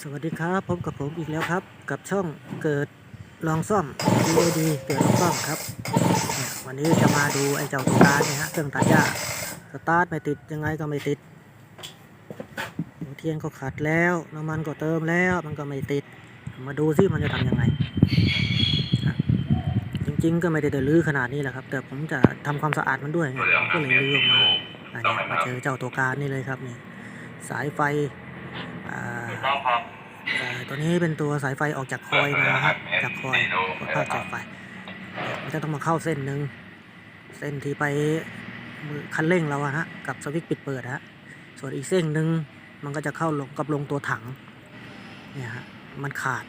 สวัสดีครับพบกับผมอีกแล้วครับ กับช่องเกิดลองซ่อม DAD เกิดลองซ่อมครับ วันนี้จะมาดูไอ้เจ้าตัวการเนี่ยฮะเครื่องตัดหญ้าสตาร์ทไม่ติดยังไงก็ไม่ติดเทียนก็ขัดแล้วน้ำมันก็เติมแล้วมันก็ไม่ติด มาดูซิมันจะทำยังไงจริงๆก็ไม่ได้เดือดรื้อขนาดนี้แหละครับ แต่ผมจะทำความสะอาดมันด้วยไงก็เลยรื้อออกมาอันนี้มาเจอเจ้าตัวการนี่เลยครับนี่สายไฟ อ่าต้องครับเอ่อตัวนี้เป็นตัวสายไฟออกจากคอยมาครับจากคอยภาพจากไฟมันจะต้องมาเข้าเส้นหนึ่งเส้นที่ไปมือคันเร่งเราอะฮะกับสวิตช์ปิดเปิดฮะส่วนอีกเส้นหนึ่งมันก็จะเข้าลงกับลงตัวถังเนี่ยฮะมันขาด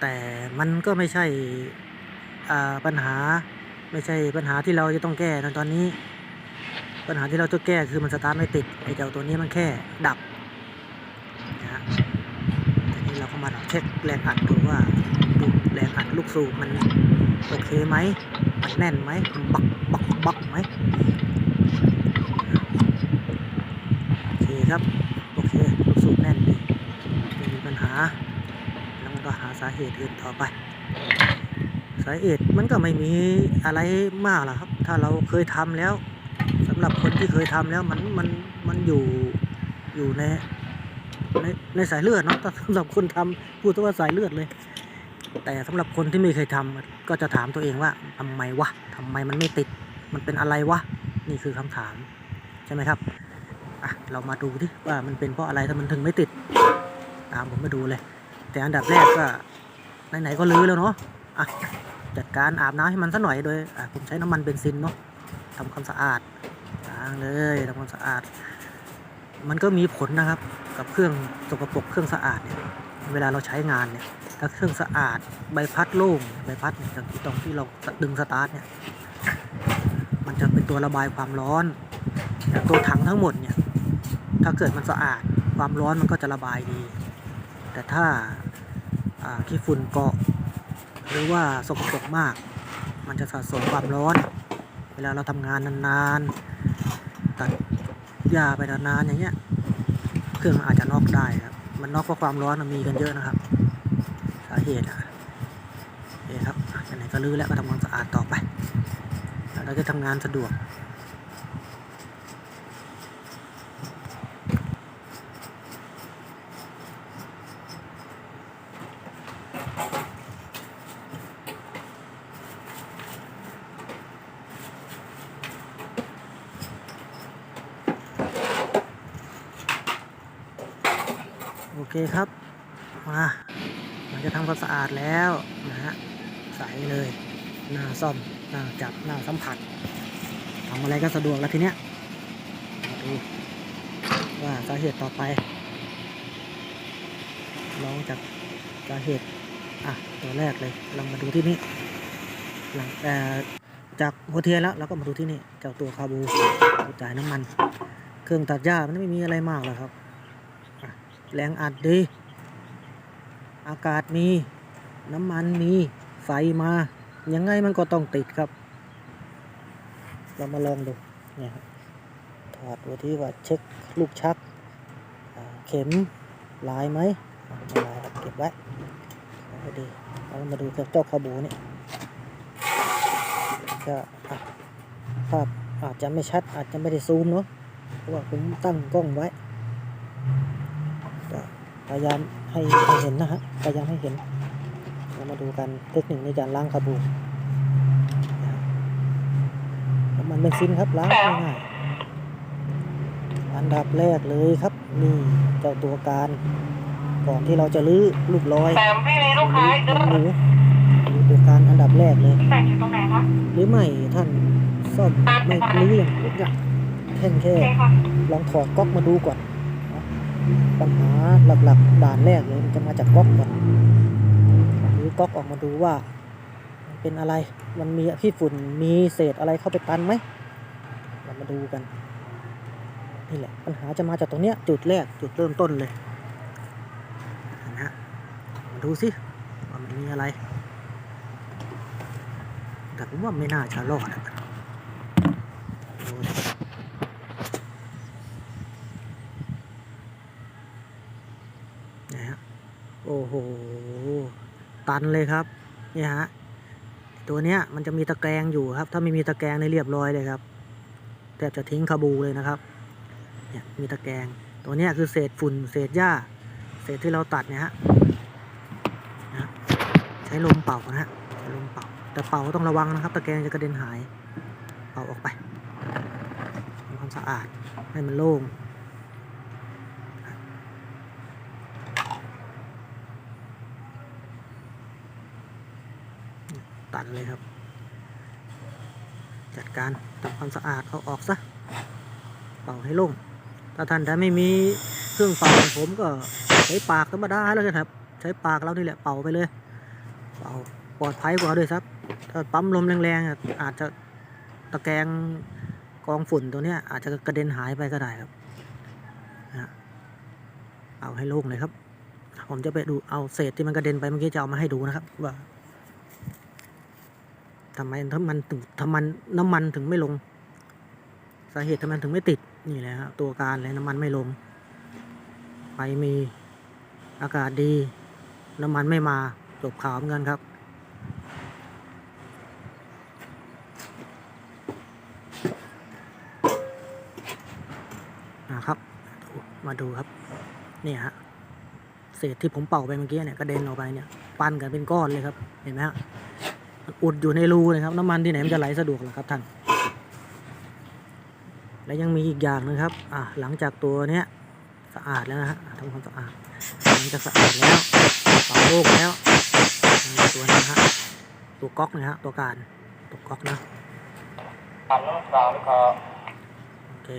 แต่มันก็ไม่ใช่อ่าปัญหาไม่ใช่ปัญหาที่เราจะต้องแก้ในตอนนี้ ปัญหาที่เราจะแก้คือมันสตาร์ทไม่ติดไอ้เจ้าตัวนี้มันแค่ดับนะฮะทีนี้ เราก็มาเช็คแรงอัดดูว่าดูแรงอัดลูกสูบมันโอเคไหมมันแน่นไหมมันบักบักบักไหมโอเคครับ โอเค ลูกสูบแน่นดีไม่มีปัญหา แล้วมันก็หาสาเหตุอื่นต่อไป สาเหตุมันก็ไม่มีอะไรมากหรอกครับ ถ้าเราเคยทำแล้วสำหรับคนที่เคยทำแล้วมันมันมันอยู่อยู่ใน ในในสายเลือดเนาะสำหรับคนทำพูดว่าสายเลือดเลย แต่สำหรับคนที่ไม่เคยทำก็จะถามตัวเองว่าทำไมวะทำไมมันไม่ติด มันเป็นอะไรวะนี่คือคำถามใช่ไหมครับอะเรามาดูที่ว่ามันเป็นเพราะอะไรถ้ามันถึงไม่ติด ตามผมมาดูเลย แต่อันดับแรกก็ไหนๆก็ลื้อแล้วเนาะอะจัดการอาบน้ำให้มันซะหน่อยโดยผมใช้น้ำมันเบนซินเนาะทำความสะอาดล้างเลยทำความสะอาด มันก็มีผลนะครับกับเครื่องสกปรกเครื่องสะอาดเนี่ยเวลาเราใช้งานเนี่ยถ้าเครื่องสะอาดใบพัดโล่งใบพัดเนี่ยตรงที่ตรงที่เราดึงสตาร์ทเนี่ยมันจะเป็นตัวระบายความร้อนแต่ตัวถังทั้งหมดเนี่ยถ้าเกิดมันสะอาดความร้อนมันก็จะระบายดี แต่ถ้าขี้ฝุ่นเกาะ หรือว่าสกปรกมาก มันจะสะสมความร้อน เวลาเราทำงานนานๆ ยาไปนานๆอย่างเงี้ย เครื่องมันอาจจะน็อกได้ครับ มันน็อกเพราะความร้อนมีกันเยอะนะครับ สาเหตุอะเอเคครับอะไหนก็ลื้อแล้วก็ทำความสะอาดต่อไป แล้วเราจะทำงานสะดวก เคครับ มามันจะทำความสะอาดแล้วนะฮะ ใสเลยหน้าซ่อมหน้าจับหน้าสัมผัสทำอะไรก็สะดวกแล้วทีเนี้ยมาดูว่าสาเหตุต่อไปลองจากสาเหตุอะตัวแรกเลยลองมาดูที่นี่หลังแต่จากหัวเทียนแล้วเราก็มาดูที่นี่เจ้าตัวคาบูจ่ายน้ำมัน เครื่องตัดหญ้ามันไม่มีอะไรมากหรอกครับ แรงอัดดี อากาศมี น้ำมันมี ไฟมา ยังไงมันก็ต้องติดครับ เรามาลองดูเนี่ยครับถอดดูที่ว่าเช็คลูกชัก เข็มลายไหมไม่ลายเก็บไว้ดีเรามาดูเจ้าคาบูนี่ก็อะภาพอาจจะไม่ชัดอาจจะไม่ได้ซูมเนาะเพราะว่าผมตั้งกล้องไว้ พยายามให้ให้เห็นนะฮะพยายามให้เห็นเรามาดูกันเทคนิคในการล้างคาบูนะครับน้ำมันเบนซินครับล้างง่ายๆอันดับแรกเลยครับนี่เจ้าตัวการ ก่อนที่เราจะลื้อลูกลอยแซมพี่มีลูกค้าอีกลื้เด้ออหมูดูตัวการอันดับแรกเลยแต่งอยู่ตรงไหนคะหรือไม่ท่านซ่อมไม่ลื้ออย่างทุกอย่างแค่แค่โอเคค่ะลองถอดก๊อกมาดูก่อนนะ ปัญหาหลักๆด่านแรกเลยมันจะมาจากก๊อกก่อนหรือก๊อกออกมาดูว่า มันเป็นอะไรมันมีขี้ฝุ่นมีเศษอะไรเข้าไปตันไหมเรามาดูกันนี่แหละปัญหาจะมาจากตรงเนี้ยจุดแรกจุดเริ่มต้นเลยนะฮะมาดูสิว่ามันมีอะไร แต่ผมว่าไม่น่าจะรอดอะดูสิเนะฮะโอ้โห ตันเลยครับเนี่ยฮะตัวเนี้ยมันจะมีตะแกรงอยู่ครับ ถ้าไม่มีตะแกรงในเรียบร้อยเลยครับแทบจะทิ้งคาบูเลยนะครับเนี่ยมีตะแกรงตัวเนี้ยคือเศษฝุ่นเศษหญ้า เศษที่เราตัดเนี่ยฮะนะใช้ลมเป่านะฮะใช้ลมเป่า แต่เป่าก็ต้องระวังนะครับ ตะแกรงจะกระเด็นหาย เป่าออกไปทำความสะอาดให้มันโล่ง เลยครับ จัดการทำความสะอาดเอาออกซะเป่าให้โล่งถ้าท่านใดไม่มีเครื่องเป่าของผมก็ใช้ปากธรรมดาแล้วกันครับ ใช้ปากเรานี่แหละเป่าไปเลย เป่าปลอดภัยกว่าด้วยครับ ถ้าปั๊มลมแรงๆอะอาจจะตะแกรงกองฝุ่นตัวเนี้ยอาจจะกระเด็นหายไปก็ได้ครับนะเอาให้โล่งเลยครับ ผมจะไปดูเอาเศษที่มันกระเด็นไปเมื่อกี้จะเอามาให้ดูนะครับว่า ทำไมถ้ามันถึงทำมันน้ำมันถึงไม่ลง สาเหตุทำไมถึงไม่ติดนี่แหละครับตัวการเลยน้ำมันไม่ลงไฟมีอากาศดี น้ำมันไม่มาจบข่าวเหมือนกันครับนะครับ มาดูครับเนี่ยฮะเศษที่ผมเป่าไปเมื่อกี้เนี่ยกระเด็นออกไปเนี่ย ปั้นกันเป็นก้อนเลยครับ เห็นไหมฮะ อุดอยู่ในรูเลยครับน้ำมันที่ไหนมันจะไหลสะดวกล่ะครับท่าน และยังมีอีกอย่างหนึงครับอะหลังจากตัวเนี้ยสะอาดแล้วนะฮะทำความสะอาดหลังจากสะอาดแล้วเป่าโล่งแล้วมีตัวนี้นะฮะตัวก๊อกนะฮะตัวการตัวก๊อกนะหันน้ำตาลครับโอเค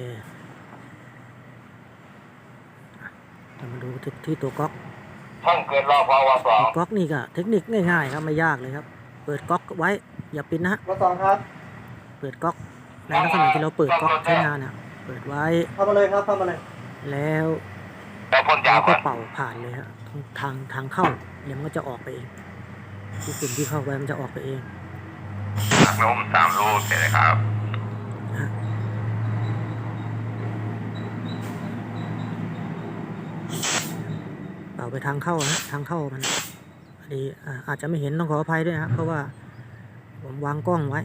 อะเรามาดูที่ที่ตัวก๊อกท่านเกิดรอบภาวะสองก๊อกนี่ก็เทคนิคง่ายๆครับไม่ยากเลยครับ เปิดก๊อกไว้ อย่าปิดนะฮะรถสองครับ เปิดก๊อกในลักษณะที่เราเปิดก๊อกใช้งานนะเปิดไว้เข้ามาเลยครับเข้ามาเลย แล้วแต่พ่นยาเราก่ก็อนเป่าผ่านเลยฮะทางทางเข้าเดี๋ยวมันก็จะออกไปเองที่ฝุ่นที่เข้าไปมันจะออกไปเองหักนมสามลูกเสร็จเลยครับนะฮะเป่าไปทางเข้าฮะทางเข้ามันพ อดีอ่าอาจจะไม่เห็นต้องขออภัยด้วยนะครับเพราะว่าผมวางกล้องไว้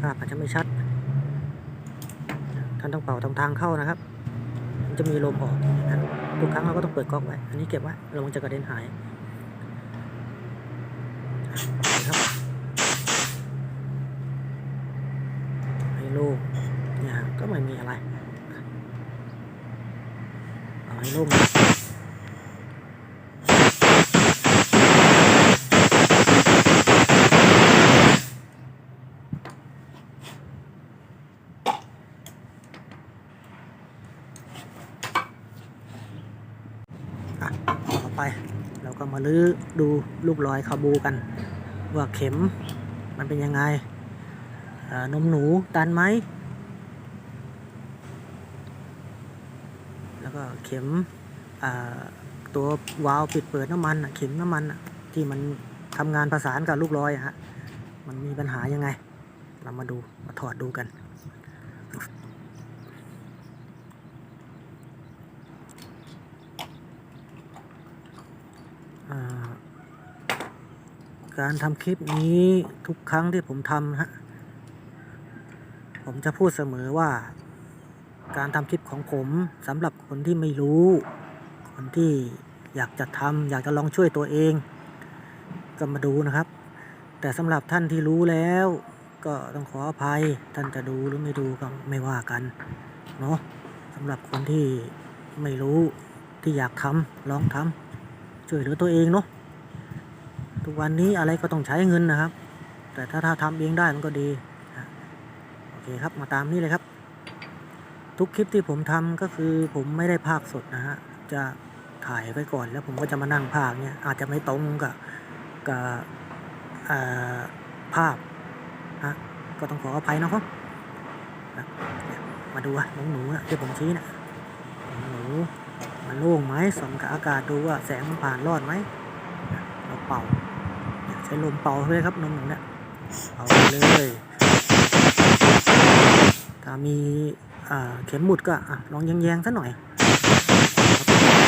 ภาพอาจจะไม่ชัด ท่านต้องเป่าทางทางเข้านะครับ มันจะมีลมออกนะทุกครั้งเราก็ต้องเปิดกล้องไว้ อันนี้เก็บไว้ระวังจะกระเด็นหายนะครับให้โล่งเนี่ยก็ไม่มีอะไรเอาให้โล่งนะอะต่อไป เราก็มาลื้อดูลูกรอยคาบูกัน ว่าเข็มมันเป็นยังไงนมหนูตันไหม แล้วก็เข็มตัววาล์วปิดเปิดน้ำมันเข็มน้ำมันที่มันทำงานประสานกับลูกรอยฮะมันมีปัญหายังไง เรามาดูมาถอดดูกัน อ่า การทำคลิปนี้ทุกครั้งที่ผมทำฮะ ผมจะพูดเสมอว่า การทำคลิปของผมสำหรับคนที่ไม่รู้ คนที่อยากจะทำอยากจะลองช่วยตัวเอง ก็มาดูนะครับ แต่สำหรับท่านที่รู้แล้ว ก็ต้องขออภัยท่านจะดูหรือไม่ดูก็ไม่ว่ากันเนาะสำหรับคนที่ไม่รู้ที่อยากทำลองทำช่วยเหลือตัวเองเนาะ ทุกวันนี้อะไรก็ต้องใช้เงินนะครับ แต่ถ้าถ้าทำเองได้มันก็ดีโอเคครับมาตามนี้เลยครับ ทุกคลิปที่ผมทำก็คือผมไม่ได้ภาคสดนะฮะจะถ่ายไว้ก่อนแล้วผมก็จะมานั่งภาคเนี่ยอาจจะไม่ตรงกับกับภาพฮะก็ต้องขออภัยนะครับมาดูอะน้องหนูอะที่ผมชี้นะหนูมันโล่งไหมส่องกับอากาศดูว่าแสงมันผ่านรอดไหมเราเป่า ช้ลมเป่าเลยครับนมหนูเนี่ยเป่าเลยถ้ามีเข็มหมุดก็อลองแยงๆซะหน่อยครับ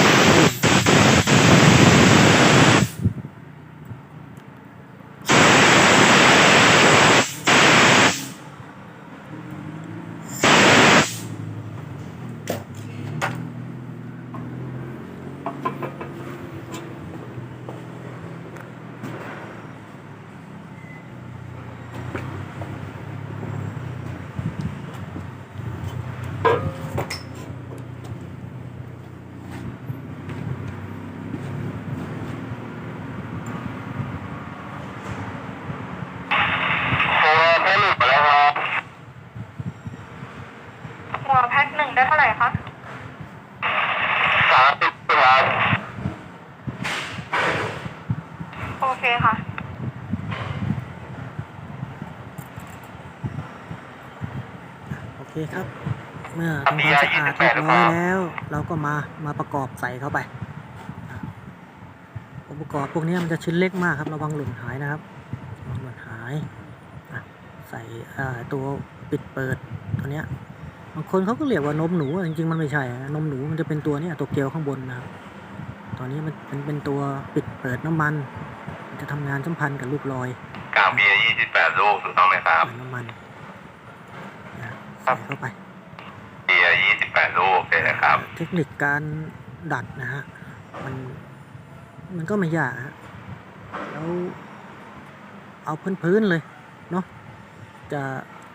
โอ้แค่หลุดมาแล้วครับ หัวแพ็คหนึ่งได้เท่าไหร่คะ สามสิบครับ โอเคค่ะ โอ เคครับ เมื่อทำความสะอาดเรียบร้อยแล้ว เราก็มามาประกอบใส่เข้าไปอะอุปกรณ์พวกนี้มันจะชิ้นเล็กมากครับ ระวังหล่นหายนะครับระวังหล่นหายอะใส่อ่าตัวปิดเปิดตัวเนี้ยบางคนเขาก็เรียกว่านมหนูจริงๆมันไม่ใช่นะนมหนูมันจะเป็นตัวเนี้ยตัวเกลียวข้างบนนะครับตัวนี้มันเป็นเป็นตัวปิดเปิดน้ำมันมัน จะทำงานสัมพันธ์กับลูกลอยกาวเบียร์ยี่สิบแปดลูกถูกต้องไหมครับเปิดน้ำมัน อะใส่เข้าไปเบียร์ยี่สิบแปดลูกโอเคนะครับ เทคนิคการดัดนะฮะ มัน มันก็ไม่ยากฮะ แล้วเอาพื้นๆเลย เนาะ จะ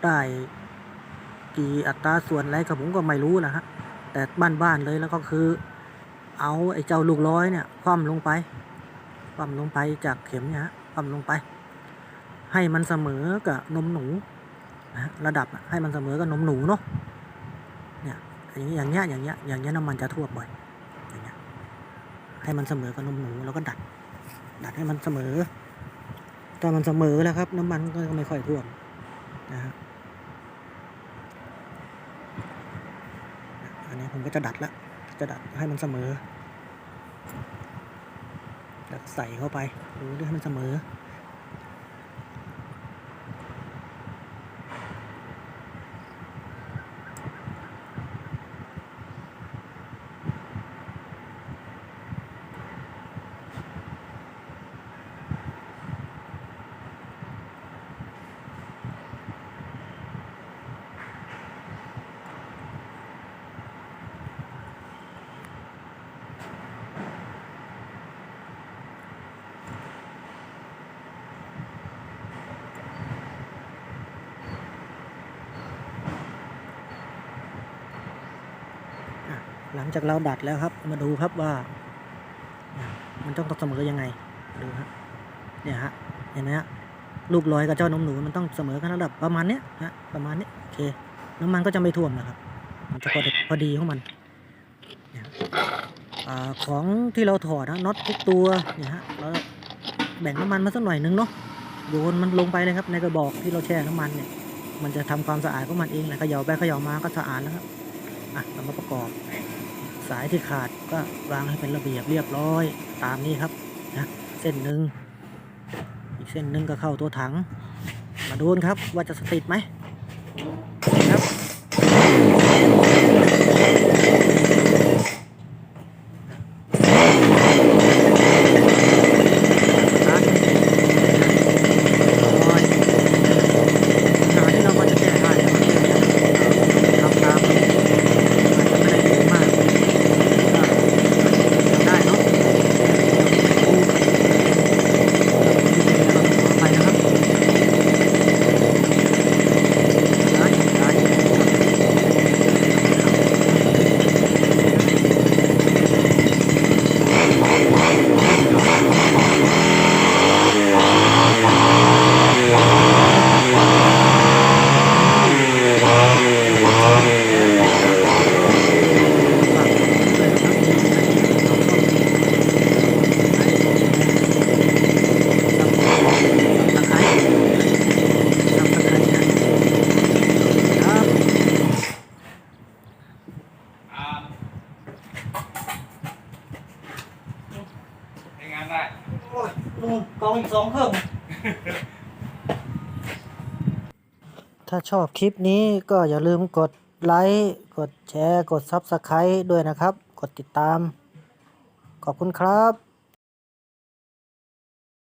ได้กี่อัตราส่วนอะไรกับผมก็ไม่รู้นะฮะ แต่บ้านๆเลยแล้วก็คือ เอาไอ้เจ้าลูกร้อยเนี่ย คว่ำลงไป คว่ำลงไปจากเข็มเนี่ยฮะ คว่ำลงไป ให้มันเสมอกับนมหนู นะระดับให้มันเสมอกับนมหนูเนาะเนี่ยอย่างเงี้ยอย่างเงี้ยอย่างเงี้ยอย่างเงี้ยน้ำมันจะท่วมบ่อยอย่างเงี้ยให้มันเสมอกับนมหนูแล้วก็ดัด ดัดให้มันเสมอถ้ามันเสมอแล้วครับ น้ำมันก็ไม่ค่อยท่วมนะฮะอันนี้ผมก็จะดัดละจะดัดให้มันเสมอแล้วใส่เข้าไปดูให้มันเสมอ หลังจากเราดัดแล้วครับ มาดูครับว่า มันต้องเสมอยังไงดูฮะเนี่ยฮะเห็นไหมฮะลูกลอยกับเจ้านมหนูมันต้องเสมอกันระดับประมาณเนี้ยฮะประมาณนี้โอเคน้ำมันก็จะไม่ท่วมนะครับ มันจะพอพอดีของมันเนี่ยอของที่เราถอดนะน็อตทุกตัวเนี่ยฮะเราแบ่งน้ำมันมาสักหน่อยนึงเนาะโยนมันลงไปเลยครับในกระบอกที่เราแช่น้ำมันเนี่ยมันจะทำความสะอาดของมันเองแหละเขย่าไปเขย่ามาก็สะอาดแล้วครับอะเรามาประกอบ สายที่ขาดก็วางให้เป็นระเบียบเรียบร้อยตามนี้ครับนะเส้นหนึ่งอีกเส้นหนึ่งก็เข้าตัวถัง มาดูนครับว่าจะสติดไหมครับร้านร้อยขณะที่เราก็จะแก้ได้ทำตาม อาจจะไม่ได้เยอะมากก็ทำได้เนาะโอ้ไปนะครับได้ได้ฝากด้วยนะครับตะไคร้ตะไคร้นะครับ ทำงานได้ กองอีกสองเครื่อง ถ้า ชอบคลิปนี้ก็อย่าลืมกดไลค์กดแชร์ กด Subscribe ด้วยนะครับ กดติดตาม ขอบคุณครับ